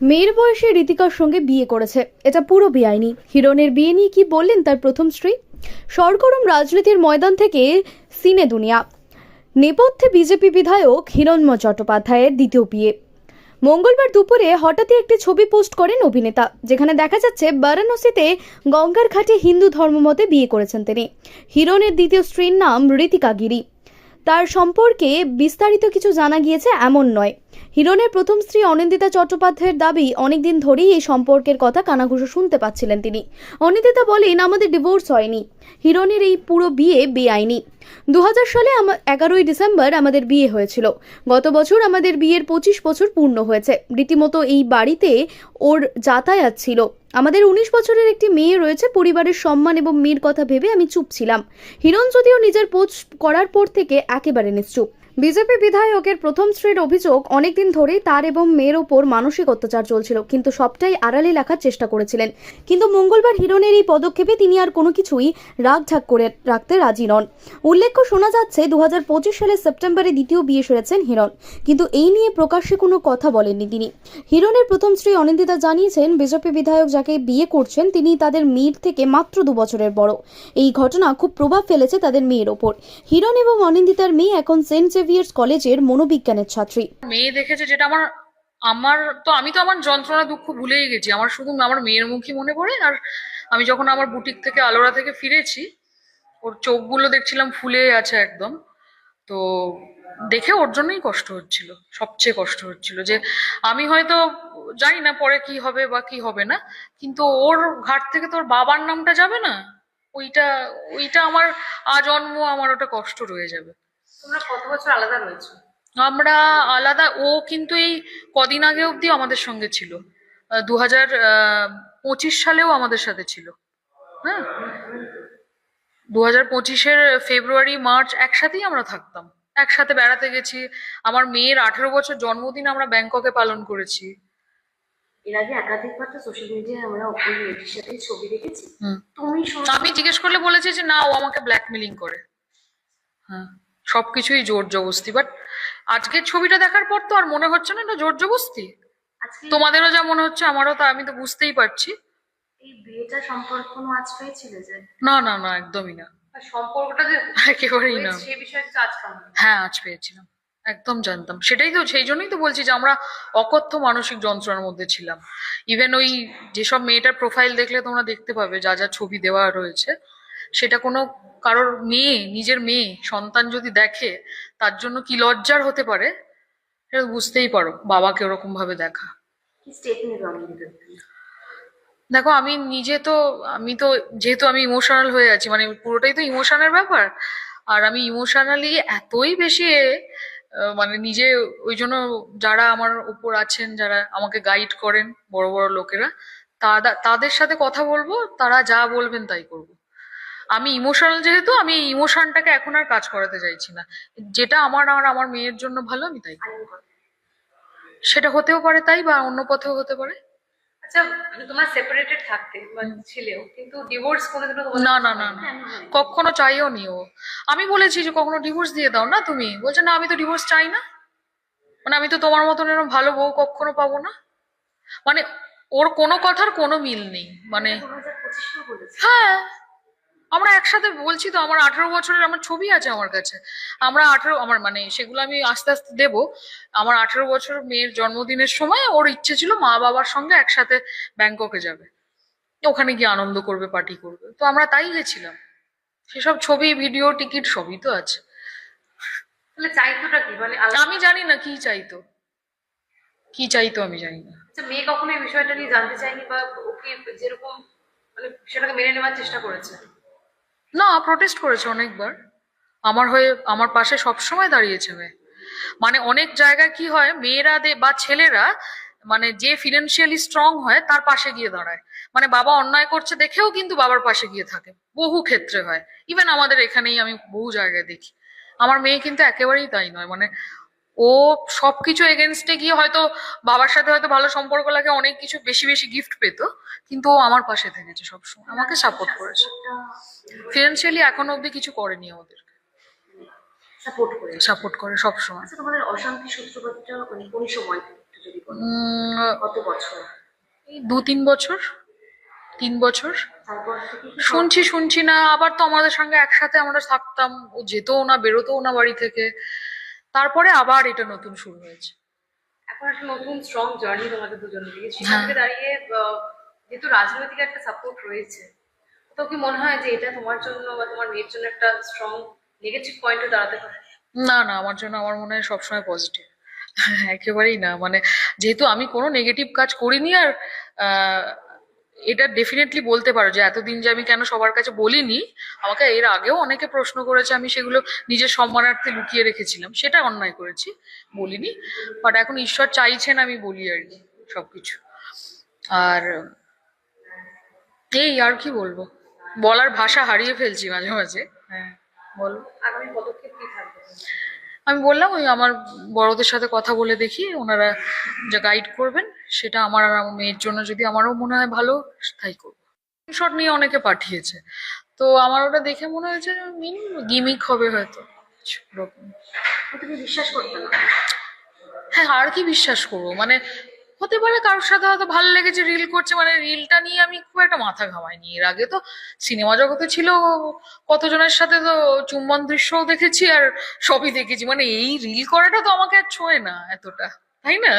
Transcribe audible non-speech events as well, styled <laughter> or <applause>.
মেয়ের বয়সে ঋতিকার সঙ্গে বিয়ে করেছে। এটা পুরো বেআইনি। হিরণের বিয়ে নিয়ে কি বললেন তার প্রথম স্ত্রী? সরগরম রাজনীতির ময়দান থেকে সিনে দুনিয়া। নেপথ্যে বিজেপি বিধায়ক হিরণময় চট্টোপাধ্যায়ের দ্বিতীয় বিয়ে। মঙ্গলবার দুপুরে হঠাৎই একটি ছবি পোস্ট করেন অভিনেতা, যেখানে দেখা যাচ্ছে বারাণসীতে গঙ্গার ঘাটে হিন্দু ধর্মমতে বিয়ে করেছেন তিনি। হিরণের দ্বিতীয় স্ত্রীর নাম ঋতিকা গিরি। তার সম্পর্কে বিস্তারিত কিছু জানা গিয়েছে এমন নয়। হিরণের প্রথম স্ত্রী অনিন্দিতা চট্টোপাধ্যায়ের দাবি, অনেকদিন ধরেই এই সম্পর্কের কথা কানাঘুষো শুনতে পাচ্ছিলেন তিনি। অনিন্দিতা বলেন, আমাদের ডিভোর্স হয়নি। হিরণের এই পুরো বিয়ে বেআইনি। দু সালে এগারোই ডিসেম্বর আমাদের বিয়ে হয়েছিল। গত বছর আমাদের বিয়ের পঁচিশ বছর পূর্ণ হয়েছে। রীতিমতো এই বাড়িতে ওর যাতায়াত ছিল। আমাদের উনিশ বছরের একটি মেয়ে রয়েছে, পরিবারের সম্মান এবং মেয়ের কথা ভেবে আমি চুপ ছিলাম। হিরণ যদিও নিজের পোস্ট করার পর থেকে একেবারে নিশ্চুপ। বিজেপি বিধায়কের প্রথম স্ত্রীর অভিযোগ অনেকদিন ধরেই তার এবং মেয়ের ওপর মানসিক অত্যাচার চলছিল, কিন্তু সবটাই আড়ালে রাখার চেষ্টা করেছিলেন। কিন্তু মঙ্গলবার হিরণের এই পদক্ষেপে তিনি আর কোনো কিছুই রাগঢাক করে রাখতে রাজি নন। উল্লেখ্য, শোনা যাচ্ছে দু হাজার পঁচিশ সালের সেপ্টেম্বরে দ্বিতীয় বিয়ে সেরেছেন হিরণ, কিন্তু এই নিয়ে প্রকাশ্যে কোনো কথা বলেননি তিনি। হিরণের প্রথম স্ত্রী অনিন্দিতা জানিয়েছেন, বিজেপি বিধায়ক যাকে বিয়ে করছেন, তিনি তাদের মেয়ের থেকে মাত্র দু বছরের বড়। এই ঘটনা খুব প্রভাব ফেলেছে তাদের মেয়ের ওপর। হিরণ এবং অনিন্দিতার মেয়ে এখন সেন্ট জেভিয়ার্স কলেজের মনোবিজ্ঞানের ছাত্রী। মেয়ে দেখেছে যেটা আমার আমার তো আমি তো আমার যন্ত্রণা, দুঃখ ভুলেই গেছি। আমার শুধু আমার মেয়ের মুখই মনে পড়ে, আর আমি যখন আমার বুটিক থেকে আলোরা থেকে ফিরেছি, ওর চোখগুলো দেখছিলাম ফুলে আছে একদম। তো দেখে ওর জন্যই কষ্ট হচ্ছিল, সবচেয়ে কষ্ট হচ্ছিল যে আমি হয়তো জানি না পরে কি হবে বা কি হবে না, কিন্তু ওর ঘাট থেকে তোর বাবার নামটা যাবে না? ওইটা ওইটা আমার আজন্ম, আমার ওটা কষ্ট রয়ে যাবে। তোমরা কত বছর আলাদা রয়েছো? আমরা আলাদা ও কিন্তু এই কদিন আগে অবধি আমাদের সঙ্গে ছিল। দু হাজার পঁচিশ সালেও আমাদের সাথে ছিল। হ্যাঁ? দু হাজার পঁচিশের ফেব্রুয়ারি মার্চ একসাথেই আমরা থাকতাম। একসাথে বেড়াতে গেছি। আমার মেয়ের আঠেরো বছর জন্মদিন আমরা ব্যাংককে পালন করেছি। এর আগে একাধিকবার তো সোশ্যাল মিডিয়ায় আমরা ওই মেয়েটির সাথে ছবি দেখেছি। তুমি আমি জিজ্ঞেস করলে বলেছি যে না ও আমাকে ব্ল্যাকমেলিং করে। হ্যাঁ। সবকিছুই জোর জবস্তি বাট আজকের ছবিটা দেখার পর তো আর মনে হচ্ছে না এটা জোর জবস্তি তোমাদেরও যা মনে হচ্ছে আমারও তা আমি তো বুঝতেই পারছি। এই বিয়েটা সম্পর্কে কোনো আজ পেয়েছিলে যে? না না না একদমই না। সম্পর্কটা যে <laughs> একেবারেই না। সে বিষয়ে আজ হ্যাঁ আজ পেয়েছিলাম। একদম জানতাম। সেটাই তো সেই জন্যই তো বলছি যে আমরা অকথ্য মানসিক যন্ত্রণার মধ্যে ছিলাম। ইভেন ওই যেসব মেয়েটার প্রোফাইল দেখলে তোমরা দেখতে পাবে যা যা ছবি দেওয়া রয়েছে সেটা কোনো কারোর মেয়ে নিজের মেয়ে সন্তান যদি দেখে তার জন্য কি লজ্জার হতে পারে? সেটা বুঝতেই পারো বাবাকে ওরকম ভাবে দেখা। দেখো আমি নিজে তো আমি তো যেহেতু আমি ইমোশনাল হয়ে আছি মানে পুরোটাই তো ইমোশনের ব্যাপার আর আমি ইমোশনালি এতই বেশি মানে নিজে ওই জন্য যারা আমার উপর আছেন যারা আমাকে গাইড করেন বড় বড় লোকেরা তাদের সাথে কথা বলব তারা যা বলবেন তাই করব। আমি ইমোশনাল যেহেতু আমি ইমোশনটাকে এখন আর কাজ করাতে চাইছি না। যেটা আমার আর আমার মেয়ের জন্য ভালো আমি তাই সেটা হতেও পারে তাই বা অন্য পথেও হতে পারে। আচ্ছা মানে তোমরা সেপারেটেড থাকতে ছিলেও কিন্তু ডিভোর্স কোনোদিনও না না না না। কখনো চাইও নি ও। আমি বলেছি যে কখনো ডিভোর্স দিয়ে দাও না তুমি। বলছে না আমি তো ডিভোর্স চাই না। মানে আমি তো তোমার মতন এরকম ভালো বউ কখনো পাবো না। মানে ওর কোনো কথার কোনো মিল নেই। মানে হ্যাঁ। আমরা একসাথে বলছি তো আমার আঠারো বছরের আমার ছবি আছে আমার কাছে। আমরা আঠারো আমার মানে সেগুলো আমি আস্তে আস্তে দেব। আমার আঠারো বছর মেয়ের জন্মদিনের সময় ওর ইচ্ছে ছিল মা বাবার সঙ্গে একসাথে ব্যাংককে যাবে। ওখানে গিয়ে আনন্দ করবে পার্টি করবে। তো আমরা তাই গেছিলাম। সেসব ছবি ভিডিও টিকিট সবই তো আছে। তাহলে চাইতোটা কি? মানে আমি জানি না কি চাইতো। কি চাইতো আমি জানি না। আচ্ছা, মেয়ে কখনো এই বিষয়টা নিয়ে জানতে চায়নি বা ওকে যেরকম মানে সেটাকে মেনে নেওয়ার চেষ্টা করেছে? না প্রটেস্ট করেছে অনেকবার। আমার হয়ে, আমার পাশে সবসময় দাঁড়িয়েছে মেয়ে। মানে অনেক জায়গায় কি হয়, মেয়েরা বা ছেলেরা মানে যে ফিনান্সিয়ালি স্ট্রং হয়, তার পাশে গিয়ে দাঁড়ায়। মানে বাবা অন্যায় করছে দেখেও কিন্তু বাবার পাশে গিয়ে থাকে। বহু ক্ষেত্রে হয়। ইভেন আমাদের এখানেই আমি বহু জায়গায় দেখি। আমার মেয়ে কিন্তু একেবারেই তাই নয়। মানে ও সবকিছু এগেনস্টে গিয়ে হয়তো বাবার সাথে হয়তো ভালো সম্পর্ক লাগে অনেক কিছু বেশি বেশি গিফট পেত কিন্তু ও আমার পাশে থেকেছে সবসময় আমাকে সাপোর্ট করেছে। ফিনান্সিয়ালি এখনও অব্দি কিছু করেনি আমাদের সাপোর্ট করে। সাপোর্ট করে সবসময়। আচ্ছা তোমাদের অশান্তি সূত্রপাতটা মানে কোন সময় যদি উম, কত বছর? এই দু তিন বছর তিন বছর। শুনছি শুনছি না আবার তো আমাদের সঙ্গে একসাথে আমরা থাকতাম ও যেতও না বেরোতেও না বাড়ি থেকে। তারপরে আবার এটা নতুন শুরু হয়েছে। এখন একটা নতুন স্ট্রং জার্নি তোমাদের দুজনের দিকে। সেখান হ্যাঁ। থেকে দাঁড়িয়ে যেহেতু রাজনৈতিক একটা সাপোর্ট রয়েছে তো কি মনে হয় যে এটা তোমার জন্য বা তোমার মেয়ের জন্য একটা স্ট্রং নেগেটিভ পয়েন্টে দাঁড়াতে পারে? না না আমার জন্য আমার মনে হয় সবসময় পজিটিভ <laughs> একেবারেই না। মানে যেহেতু আমি কোনো নেগেটিভ কাজ করিনি আর এটা ডেফিনেটলি বলতে পারো যে এতদিন যে আমি কেন সবার কাছে বলিনি, আমাকে এর আগেও অনেকে প্রশ্ন করেছে, আমি সেগুলো নিজের সম্মানার্থে লুকিয়ে রেখেছিলাম, সেটা অন্যায় করেছি, বলিনি। বাট এখন ঈশ্বর চাইছেন আমি বলি আর কি, সবকিছু। আর এই আর কি বলব? বলার ভাষা হারিয়ে ফেলছি মাঝে মাঝে। হ্যাঁ বলো। আগামী পদক্ষেপ কি থাকবে? আমি বললাম ওই আমার বড়দের সাথে কথা বলে দেখি ওনারা যা গাইড করবেন সেটা আমার আর আমার মেয়ের জন্য যদি আমারও মনে হয় ভালো তাই করব। শট নিয়ে অনেকে পাঠিয়েছে। তো আমার ওটা দেখে মনে হয়েছে গিমিক হবে হয়তো। ওরকম। তুমি বিশ্বাস করতে না? হ্যাঁ আর কি বিশ্বাস করব? মানে হতে পারে কারোর সাথে হয়তো ভালো লেগেছে রিল করছে মানে রিলটা নিয়ে আমি খুব একটা মাথা ঘামাইনি। এর আগে তো সিনেমা জগতে ছিল কতজনের সাথে তো চুম্বন দৃশ্যও দেখেছি আর সবই দেখেছি। মানে এই রিল করাটা তো আমাকে আর ছোঁয় না এতটা, তাই না?